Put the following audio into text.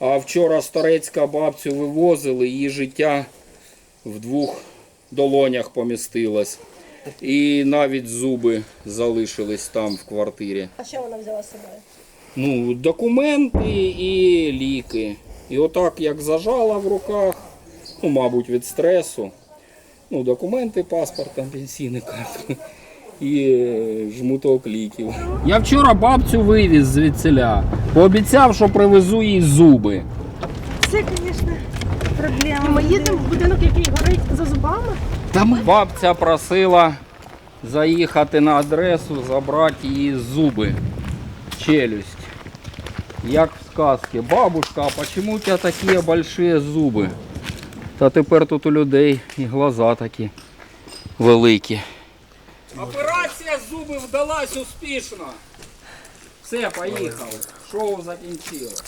А вчора старецька бабцю вивозили, її життя в двох долонях помістилось. І навіть зуби залишились там в квартирі. А що вона взяла з собою? Ну, документи і ліки. І отак як зажала в руках, ну, мабуть, від стресу. Ну, документи, паспорт, там, пенсійний карту і е, жмуток ліків. Я вчора бабцю вивіз звідсиля. Пообіцяв, що привезу їй зуби. Це, звісно, проблема. Ми їдемо в будинок, який горить за зубами. Бабця просила заїхати на адресу, забрати її зуби, челюсть. Як в сказці. Бабушка, а почему у тебя такі большие зуби? Та тепер тут у людей і глаза такі великі. Операція зуби вдалась успішно. Все, поїхали. Шоу закінчилось.